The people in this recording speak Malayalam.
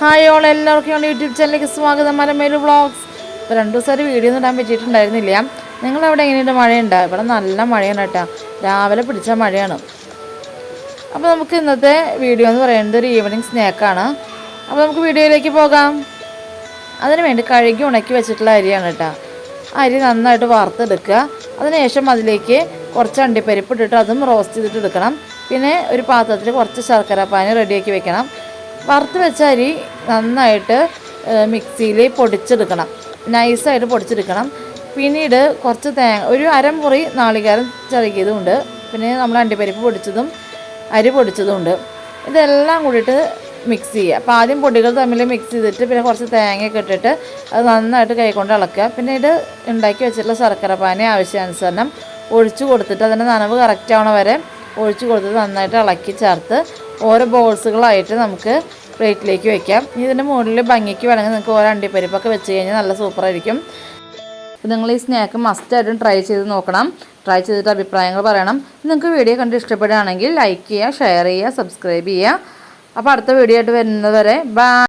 ഹായ് ഓൾ എല്ലാവർക്കും നമ്മുടെ യൂട്യൂബ് ചാനലിലേക്ക് സ്വാഗതം. മരമേലു വ്ളോഗ്സ്. ഇപ്പോൾ രണ്ട് ദിവസമായിട്ട് വീഡിയോ ഒന്നും ഇടാൻ പറ്റിയിട്ടുണ്ടായിരുന്നില്ല. നിങ്ങളവിടെ എങ്ങനെയുണ്ട് മഴയുണ്ട്? ഇവിടെ നല്ല മഴയാണ് കേട്ടോ. രാവിലെ പിടിച്ച മഴയാണ്. അപ്പോൾ നമുക്ക് ഇന്നത്തെ വീഡിയോ എന്ന് പറയുന്നത് ഒരു ഈവനിങ് സ്നാക്കാണ് അപ്പോൾ നമുക്ക് വീഡിയോയിലേക്ക് പോകാം. അതിന് വേണ്ടി കഴുകി ഉണക്കി വെച്ചിട്ടുള്ള അരിയാണ് കേട്ടോ. അരി നന്നായിട്ട് വറുത്തെടുക്കുക. അതിനുശേഷം അതിലേക്ക് കുറച്ച് അണ്ടിപ്പരിപ്പ് ഇട്ടിട്ട് അതും റോസ്റ്റ് ചെയ്തിട്ട് എടുക്കണം. പിന്നെ ഒരു പാത്രത്തിൽ കുറച്ച് ശർക്കര പാനി റെഡിയാക്കി വെക്കണം. വറുത്ത് വെച്ച അരി നന്നായിട്ട് മിക്സിയിൽ പൊടിച്ചെടുക്കണം. നൈസായിട്ട് പൊടിച്ചെടുക്കണം. പിന്നീട് കുറച്ച് തേങ്ങ ഒരു അരമുറി നാളികേരം ചിറകിയതുമുണ്ട് പിന്നെ നമ്മൾ അണ്ടിപ്പരിപ്പ് പൊടിച്ചതും അരി പൊടിച്ചതുമുണ്ട്. ഇതെല്ലാം കൂടിയിട്ട് മിക്സ് ചെയ്യുക. അപ്പോൾ ആദ്യം പൊടികൾ തമ്മിൽ മിക്സ് ചെയ്തിട്ട് പിന്നെ കുറച്ച് തേങ്ങയൊക്കെ ഇട്ടിട്ട് അത് നന്നായിട്ട് കൈകൊണ്ട് ഇളക്കുക. പിന്നെ ഇത് ഉണ്ടാക്കി വെച്ചിട്ടുള്ള ശർക്കര പാനി ആവശ്യാനുസരണം ഒഴിച്ചു കൊടുത്തിട്ട് അതിന്റെ നനവ് കറക്റ്റ് ആവണ വരെ ഒഴിച്ചു കൊടുത്തിട്ട് നന്നായിട്ട് ഇളക്കി ചേർത്ത് ഓരോ ബോൾസുകളായിട്ട് നമുക്ക് പ്ലേറ്റിലേക്ക് ഇനി ഇതിന്റെ മുകളിൽ ഭംഗിക്ക് വേണമെങ്കിൽ നിങ്ങൾക്ക് ഓരോ അണ്ടിപ്പരിപ്പൊക്കെ വെച്ച് കഴിഞ്ഞാൽ നല്ല സൂപ്പറായിരിക്കും നിങ്ങൾ ഈ സ്നാക്ക് മസ്റ്റായിട്ടും ട്രൈ ചെയ്ത് നോക്കണം. ട്രൈ ചെയ്തിട്ട് അഭിപ്രായങ്ങൾ പറയണം. നിങ്ങൾക്ക് വീഡിയോ കണ്ട് ഇഷ്ടപ്പെടുകയാണെങ്കിൽ ലൈക്ക് ചെയ്യുക ഷെയർ ചെയ്യുക സബ്സ്ക്രൈബ് ചെയ്യുക. അപ്പോൾ അടുത്ത വീഡിയോ ആയിട്ട് വരുന്നത് വരെ ബൈ